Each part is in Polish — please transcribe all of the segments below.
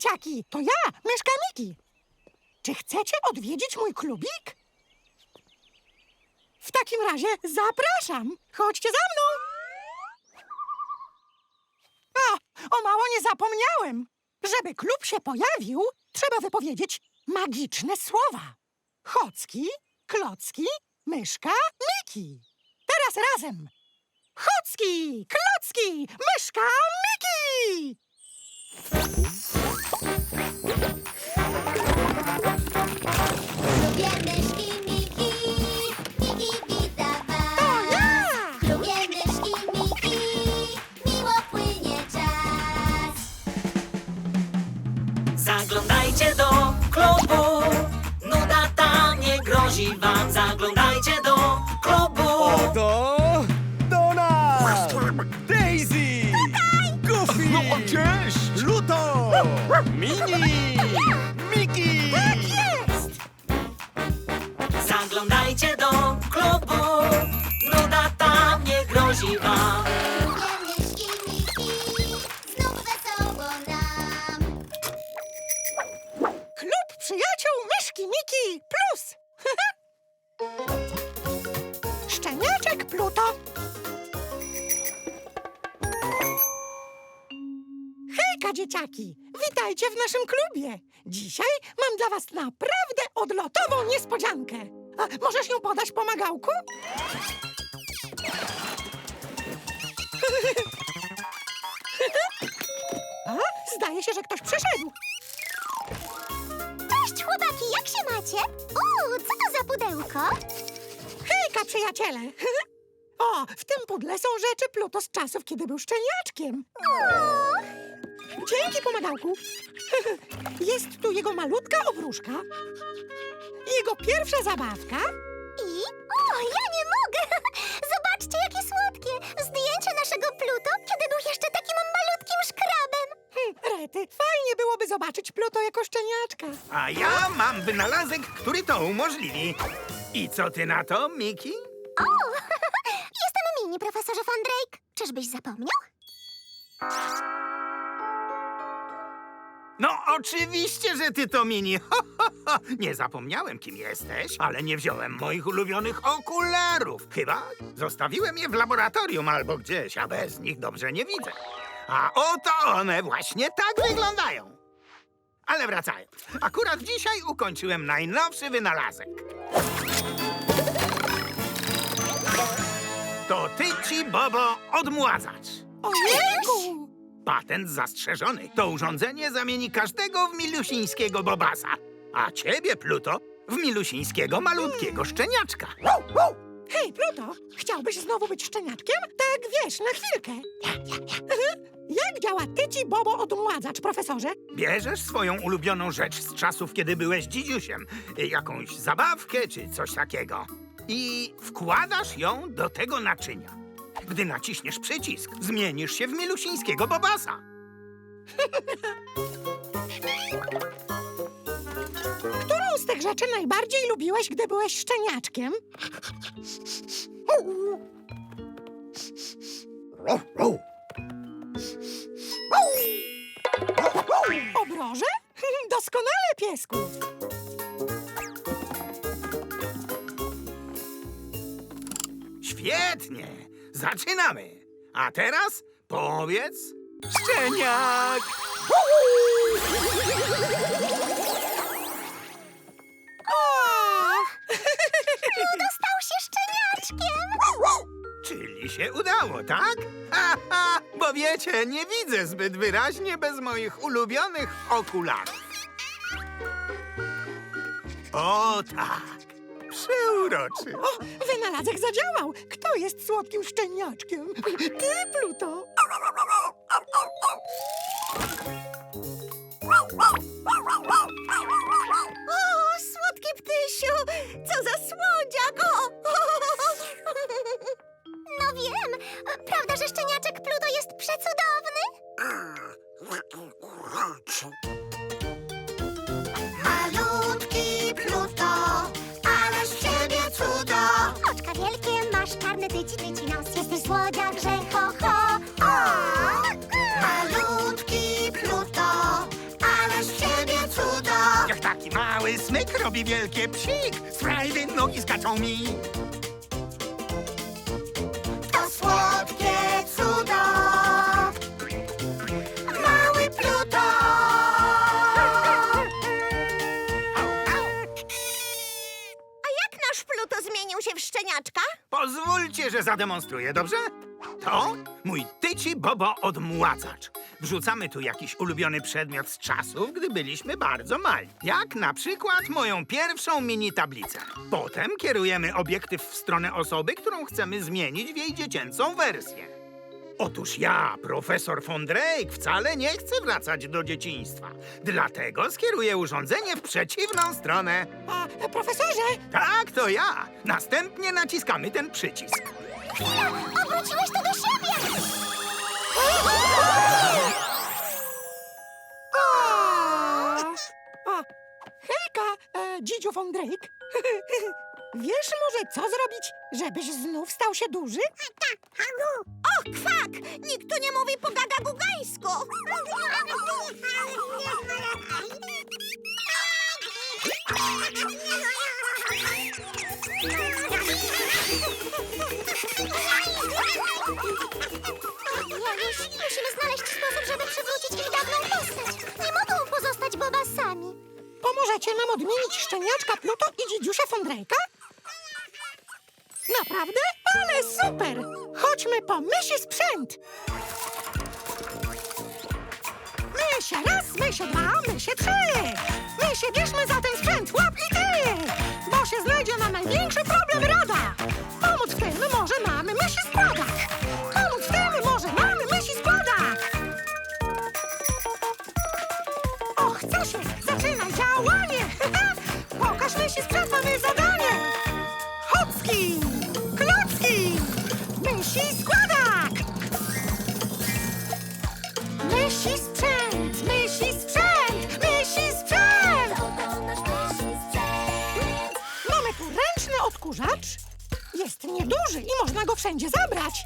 dzieciaki! To ja, myszka Miki. Czy chcecie odwiedzić mój klubik? W takim razie zapraszam. Chodźcie za mną. O, o mało nie zapomniałem. Żeby klub się pojawił, trzeba wypowiedzieć magiczne słowa. Chocki, klocki, myszka, Miki. Teraz razem. Chocki, klocki, myszka, Miki! Lubię myszki Pluto! Hejka, dzieciaki! Witajcie w naszym klubie! Dzisiaj mam dla was naprawdę odlotową niespodziankę. A możesz ją podać pomagałku? A, zdaje się, że ktoś przyszedł. Cześć chłopaki, jak się macie? Uuu, co to za pudełko? Hejka, przyjaciele! O, w tym pudle są rzeczy Pluto z czasów, kiedy był szczeniaczkiem. Dzięki, pomagałku. Jest tu jego malutka obruszka, jego pierwsza zabawka, I? O, ja nie mogę! Zobaczcie, jakie słodkie! Zdjęcie naszego Pluto, kiedy był jeszcze takim malutkim szkrabem. hm, rety. Fajnie byłoby zobaczyć Pluto jako szczeniaczka. A ja mam wynalazek, który to umożliwi. I co ty na to, Miki? O, mini, profesorze von Drake. Czyżbyś zapomniał? No oczywiście, że ty to mini. Ho, ho, ho. Nie zapomniałem, kim jesteś, ale nie wziąłem moich ulubionych okularów. Chyba zostawiłem je w laboratorium albo gdzieś, a bez nich dobrze nie widzę. A oto one właśnie tak wyglądają. Ale wracając, akurat dzisiaj ukończyłem najnowszy wynalazek. To Tyci Bobo odmładzacz. Ojejku! Patent zastrzeżony. To urządzenie zamieni każdego w milusińskiego bobasa. A ciebie, Pluto, w milusińskiego malutkiego szczeniaczka. Hej, Pluto, chciałbyś znowu być szczeniaczkiem? Tak, wiesz, na chwilkę. Jak działa tyci bobo odmładzacz, profesorze? Bierzesz swoją ulubioną rzecz z czasów, kiedy byłeś dzidziusiem. Jakąś zabawkę czy coś takiego. I wkładasz ją do tego naczynia. Gdy naciśniesz przycisk, zmienisz się w milusińskiego bobasa. Którą z tych rzeczy najbardziej lubiłeś, gdy byłeś szczeniaczkiem? Obroże? Doskonale, piesku! Zaczynamy! A teraz powiedz... Szczeniak! Stał się szczeniaczkiem. Czyli się udało, tak? Ha, ha, bo wiecie, nie widzę zbyt wyraźnie bez moich ulubionych okularów. O tak, przeuroczy. O, wynalazek zadziałał! Kto jest słodkim szczeniaczkiem? Ty, Pluto! O, słodki ptysiu! Co za słodziak! O! No wiem, prawda, że szczeniaczek Pluto jest przecudowny? Robi wielkie psik. Sprajdy nogi skaczą mi. To słodkie cudo. Mały Pluto. A jak nasz Pluto zmienił się w szczeniaczka? Pozwólcie, że zademonstruję, dobrze? To mój tyci Bobo odmładzacz. Wrzucamy tu jakiś ulubiony przedmiot z czasów, gdy byliśmy bardzo mali. Jak na przykład moją pierwszą mini tablicę. Potem kierujemy obiektyw w stronę osoby, którą chcemy zmienić w jej dziecięcą wersję. Otóż ja, profesor von Drake, wcale nie chcę wracać do dzieciństwa. Dlatego skieruję urządzenie w przeciwną stronę. A, e, profesorze, Tak, to ja. Następnie naciskamy ten przycisk. Chwila, obróciłeś to do siebie. Dzidziu von Drake. Wiesz może, co zrobić, żebyś znów stał się duży? O, kwak! Nikt tu nie mówi po gagagugańsku. Janusz, musimy znaleźć sposób, żeby przywrócić ich dawną postać. Pomożecie nam odmienić szczeniaczka Pluto i dzidziusia von Drake'a? Naprawdę? Ale super! Chodźmy po mysi sprzęt! Mysie raz, mysie dwa, mysie trzy! Mysie, bierzmy za ten sprzęt, łap i ty! Bo się znajdzie na największy problem rada! Pomóc tym może mamy mysi składak! Mysi sprzęt, mamy zadanie! Chocki! Klocki! Mysi składak! Mysi sprzęt! Mysi sprzęt! Mysi sprzęt! Mamy tu ręczny odkurzacz. Jest nieduży i można go wszędzie zabrać.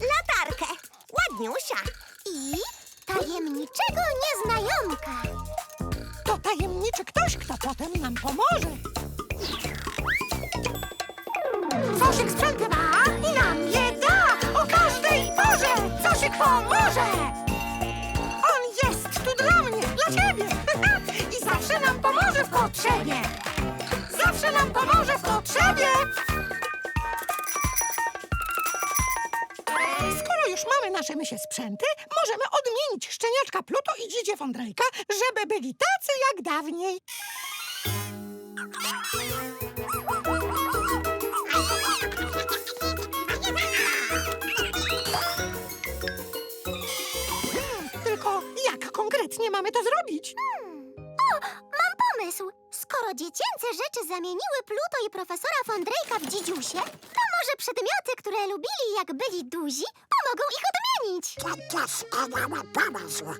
Latarkę, ładniusia nam pomoże. Zoszyk sprzęty ma i nam je da o każdej porze. Zoszyk pomoże. On jest tu dla mnie, dla ciebie i zawsze nam pomoże w potrzebie. Zawsze nam pomoże w potrzebie. Skoro już mamy nasze mysie sprzęty, możemy odmienić szczeniaczka Pluto i dzidzie Drake'a, żeby byli tacy jak dawniej. Hmm, tylko jak konkretnie mamy to zrobić? O, mam pomysł. Skoro dziecięce rzeczy zamieniły Pluto i profesora von Drake'a w dzidziusie, to może przedmioty, które lubili jak byli duzi, pomogą ich odmienić.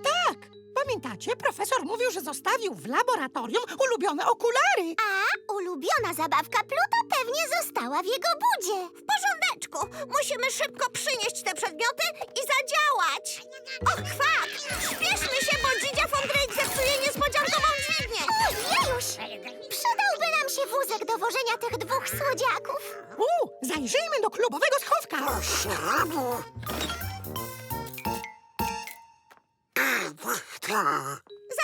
Tak, pamiętacie, profesor mówił, że zostawił w laboratorium ulubione okulary. A ulubiona zabawka Pluto pewnie została w jego budzie. W porządeczku. Musimy szybko przynieść te przedmioty i zadziałać. Och, kwak! Śpieszmy się, bo dzidzia von Drake zepsuje niespodziankową dźwignię. już! Przydałby nam się wózek do wożenia tych dwóch słodziaków. U, zajrzyjmy do klubowego schowka.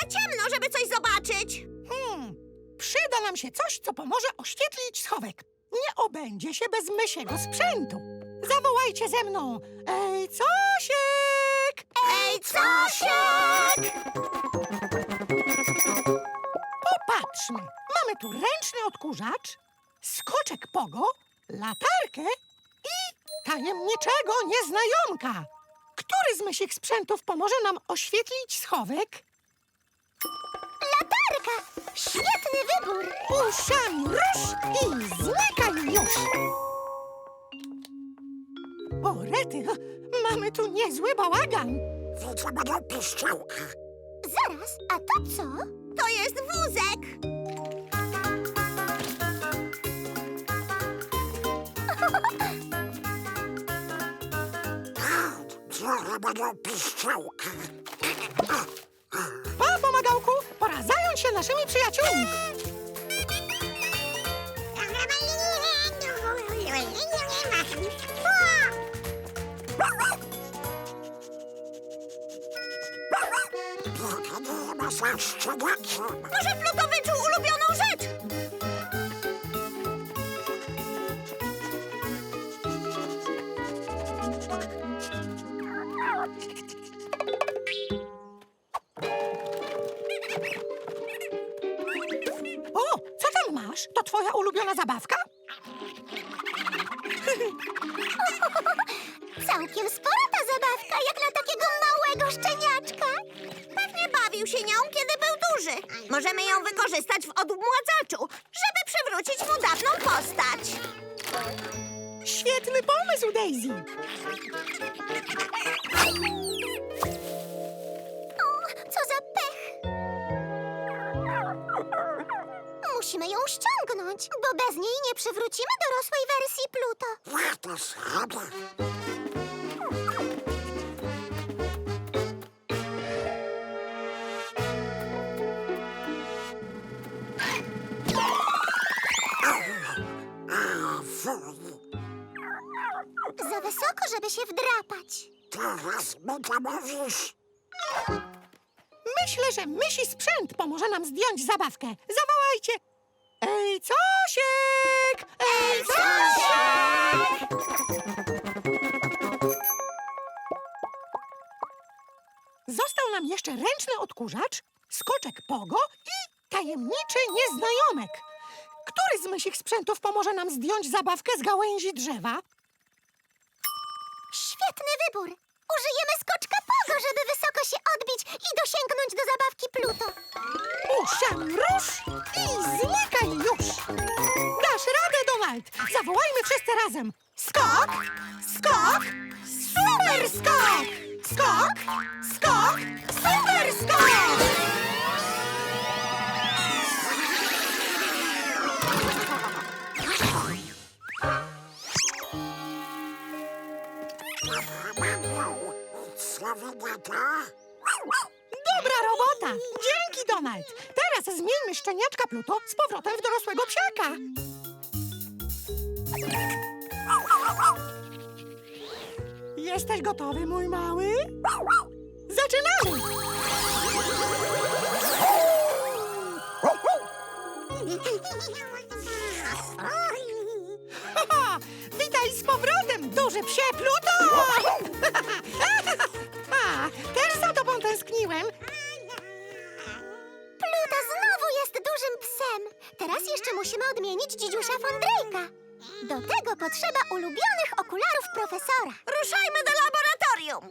Za ciemno, żeby coś zobaczyć. Hmm, przyda nam się coś, co pomoże oświetlić schowek. Nie obędzie się bez mysiego sprzętu. Zawołajcie ze mną. Ej, Cosiek! Ej, Cosiek! Popatrzmy. Mamy tu ręczny odkurzacz, skoczek pogo, latarkę i tajemniczego nieznajomka. Który z mysich sprzętów pomoże nam oświetlić schowek? Latarka! Świetny wybór! Uszami rusz i znikaj już! O, Rety, mamy tu niezły bałagan. Zaraz, a to co? To jest wózek! piszczałka. Pa, pomagałku! Pora zająć się naszymi przyjaciółmi. Może Pluto wyczuł ulubioną rzecz? Twoja ulubiona zabawka? Całkiem spora ta zabawka, jak na takiego małego szczeniaczka. Pewnie bawił się nią, kiedy był duży. Możemy ją wykorzystać w odmładzaczu, żeby przywrócić mu dawną postać. Świetny pomysł, Daisy. Musimy ją ściągnąć, bo bez niej nie przywrócimy dorosłej wersji Pluto. Za wysoko, żeby się wdrapać. Myślę, że mysi sprzęt pomoże nam zdjąć zabawkę. Zawołajcie. Ej, Cosiek! Ej, Cosiek! Został nam jeszcze ręczny odkurzacz, skoczek pogo i tajemniczy nieznajomek. Który z mysich sprzętów pomoże nam zdjąć zabawkę z gałęzi drzewa? Świetny wybór! Użyjemy skoczka pogo, żeby wysoko się odbić i dosięgnąć do zabawki Pluto. Uszem rusz i znikaj już! Dasz radę, Donald! Zawołajmy wszyscy razem! Skok! Skok! Super skok! Skok! Skok! Super skok! Dobra robota! Dzięki, Donald! Teraz zmieńmy szczeniaczka Pluto z powrotem w dorosłego psiaka. Jesteś gotowy, mój mały? Zaczynamy! Witaj z powrotem, duży psie Pluto! Też za tobą tęskniłem. Pluto znowu jest dużym psem. Teraz jeszcze musimy odmienić dzidziusia Fondrake'a. Do tego potrzeba ulubionych okularów profesora. Ruszajmy do laboratorium!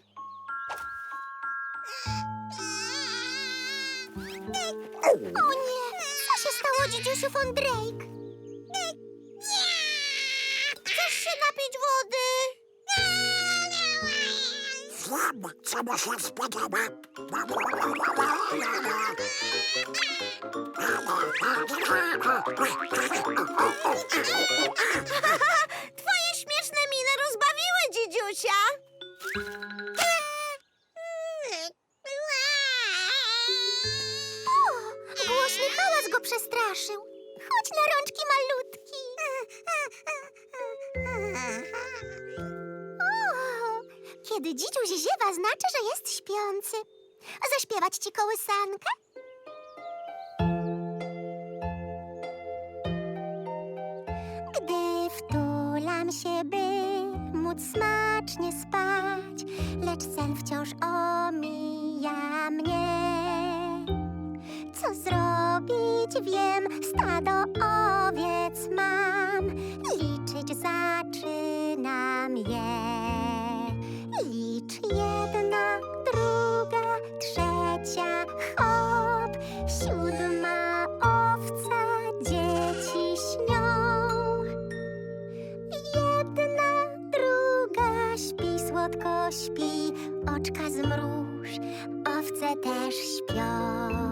O nie! Co się stało, dzidziusiu Fondrake? Chcesz się napić wody? Plum, co mu się spodoba. Ale... zrobić wiem, stado owiec mam, liczyć zaczynam je. Licz jedna, druga, trzecia, hop, siódma owca, dzieci śnią. Jedna, druga, śpi, słodko śpi, oczka zmruż, owce też śpią.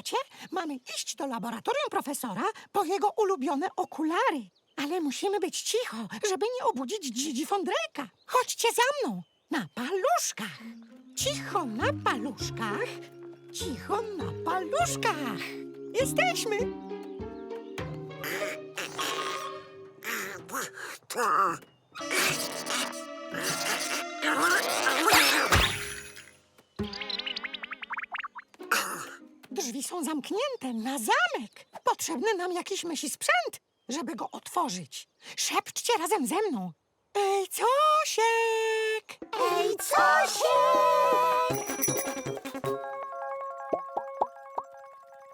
Pamiętacie? Mamy iść do laboratorium profesora po jego ulubione okulary. Ale musimy być cicho, żeby nie obudzić Dzidzi Fondrejka. Chodźcie za mną. Na paluszkach. Cicho na paluszkach. Cicho na paluszkach. Jesteśmy. są zamknięte na zamek. Potrzebny nam jakiś myśli sprzęt, żeby go otworzyć. Szepczcie razem ze mną. Ej, Cosiek! Ej, Cosiek!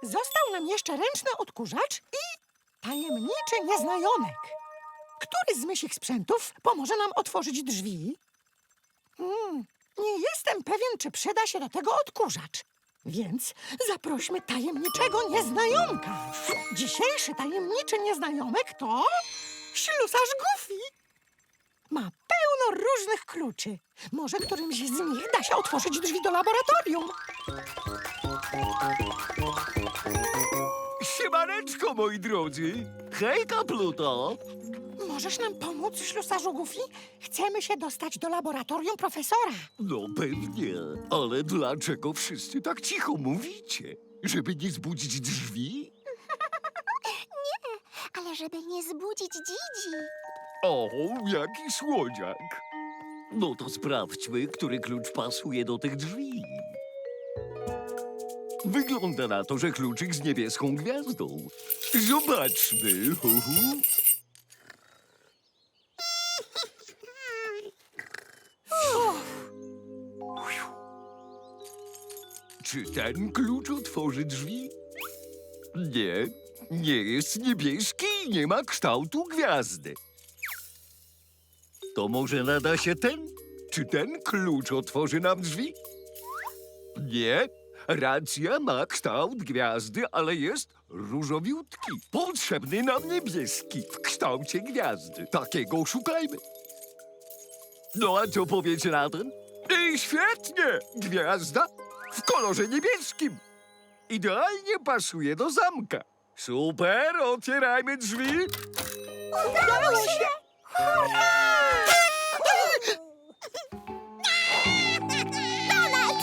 Został nam jeszcze ręczny odkurzacz i tajemniczy nieznajomek. Który z mysich sprzętów pomoże nam otworzyć drzwi? Hmm, nie jestem pewien, czy przyda się do tego odkurzacz. Więc zaprośmy tajemniczego nieznajomka. Dzisiejszy tajemniczy nieznajomek to ślusarz Goofy. Ma pełno różnych kluczy. Może którymś z nich da się otworzyć drzwi do laboratorium. Siemaneczko, moi drodzy! Hejka, Pluto! Możesz nam pomóc, ślusarzu Goofy? Chcemy się dostać do laboratorium profesora. No pewnie, ale dlaczego wszyscy tak cicho mówicie? Żeby nie zbudzić drzwi? Ale żeby nie zbudzić Dzidzi. O, jaki słodziak! No to sprawdźmy, który klucz pasuje do tych drzwi. Wygląda na to, że kluczyk z niebieską gwiazdą. Zobaczmy. Hu, hu. Czy ten klucz otworzy drzwi? Nie, nie jest niebieski i nie ma kształtu gwiazdy. To może nada się ten? Czy ten klucz otworzy nam drzwi? Nie. Racja ma kształt gwiazdy, ale jest różowiutki. Potrzebny nam niebieski w kształcie gwiazdy. Takiego szukajmy. No a co powiecie na ten? I świetnie! Gwiazda w kolorze niebieskim. Idealnie pasuje do zamka. Super, otwierajmy drzwi. Udało się! Donald!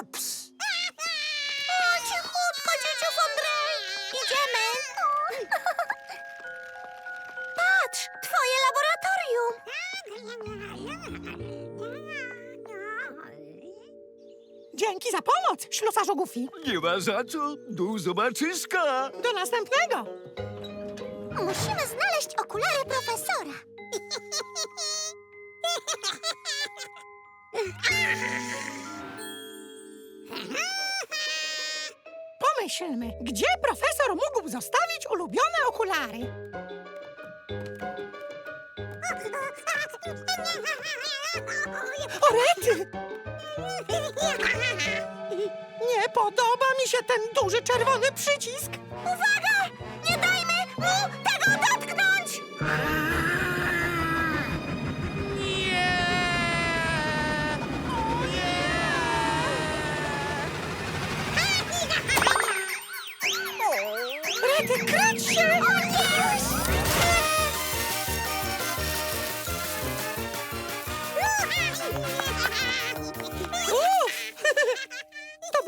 Ups! O, cichutko! Idziemy! Patrz, twoje laboratorium! Dzięki za pomoc, ślusarzu Goofy. Nie ma za co. Do zobaczyska. Do następnego. Musimy znaleźć okulary profesora. Pomyślmy, gdzie profesor mógł zostawić ulubione okulary? Orety! Nie podoba mi się ten duży czerwony przycisk. Uwaga! Nie dajmy mu tego dotknąć! Rety, kryć się!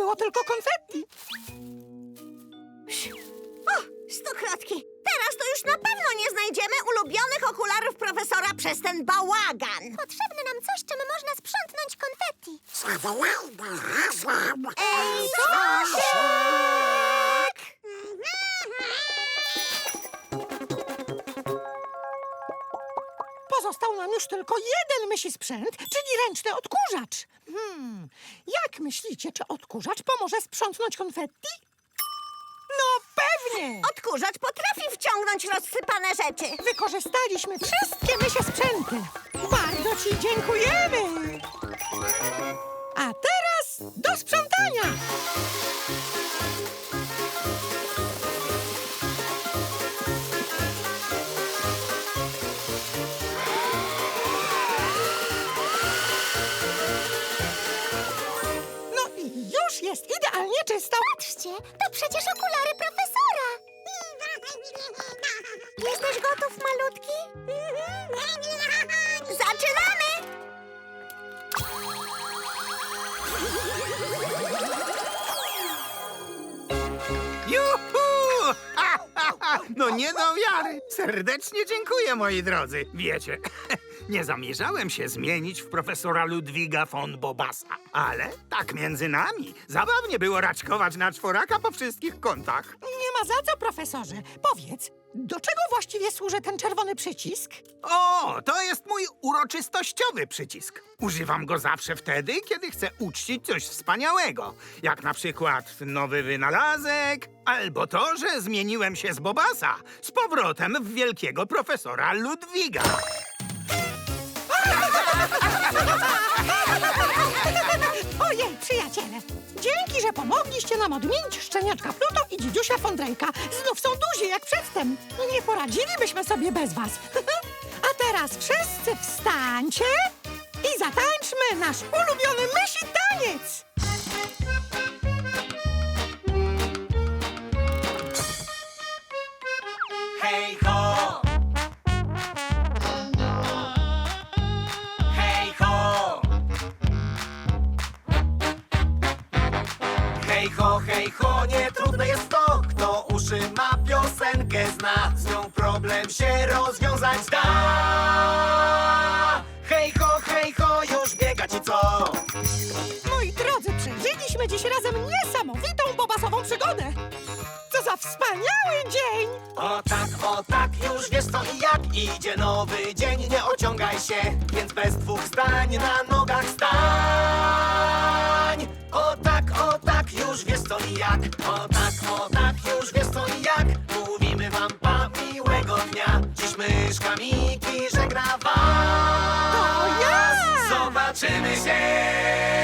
Było tylko konfetti. O, stokrotki! Teraz to już na pewno nie znajdziemy ulubionych okularów profesora przez ten bałagan. Potrzebne nam coś, czym można sprzątnąć konfetti. Ej, tylko jeden myśli sprzęt, czyli ręczny odkurzacz. Hmm, jak myślicie, czy odkurzacz pomoże sprzątnąć konfetti? No pewnie! Odkurzacz potrafi wciągnąć rozsypane rzeczy. Wykorzystaliśmy wszystkie mysie sprzęty. Bardzo ci dziękujemy! A teraz do sprzątania! Jest idealnie czysto. Patrzcie, to przecież okulary profesora. Jesteś gotów, malutki? Zaczynamy! Juhu! Ha, ha, ha! No nie do wiary. Serdecznie dziękuję, moi drodzy. Wiecie, nie zamierzałem się zmienić w profesora Ludwiga von Bobasa. Ale tak między nami, zabawnie było raczkować na czworaka po wszystkich kątach. Nie ma za co, profesorze. Powiedz, do czego właściwie służy ten czerwony przycisk? O, to jest mój uroczystościowy przycisk. Używam go zawsze wtedy, kiedy chcę uczcić coś wspaniałego. Jak na przykład nowy wynalazek, albo to, że zmieniłem się z Bobasa z powrotem w wielkiego profesora Ludwiga. Dzięki, że pomogliście nam odmienić szczeniaczka Pluto i dzidziusia Fondrejka. Znów są duzi jak przedtem. Nie poradzilibyśmy sobie bez was. A teraz wszyscy wstańcie i zatańczmy nasz ulubiony mysi taniec! Hej ho, nie trudne jest to, kto uszy ma piosenkę zna, z nią problem się rozwiązać da. Hej ho, hej ho, już biegać i co? Moi drodzy, przeżyliśmy dziś razem niesamowitą bobasową przygodę! Co za wspaniały dzień! O tak, o tak, już wiesz co i jak Idzie nowy dzień, nie ociągaj się Więc bez dwóch zdań na nogach stań O tak, o tak, już wiesz co i jak. O tak, o tak, już wiesz co i jak. Mówimy wam pa miłego dnia. Dziś myszka Miki żegna wam To ja! Zobaczymy się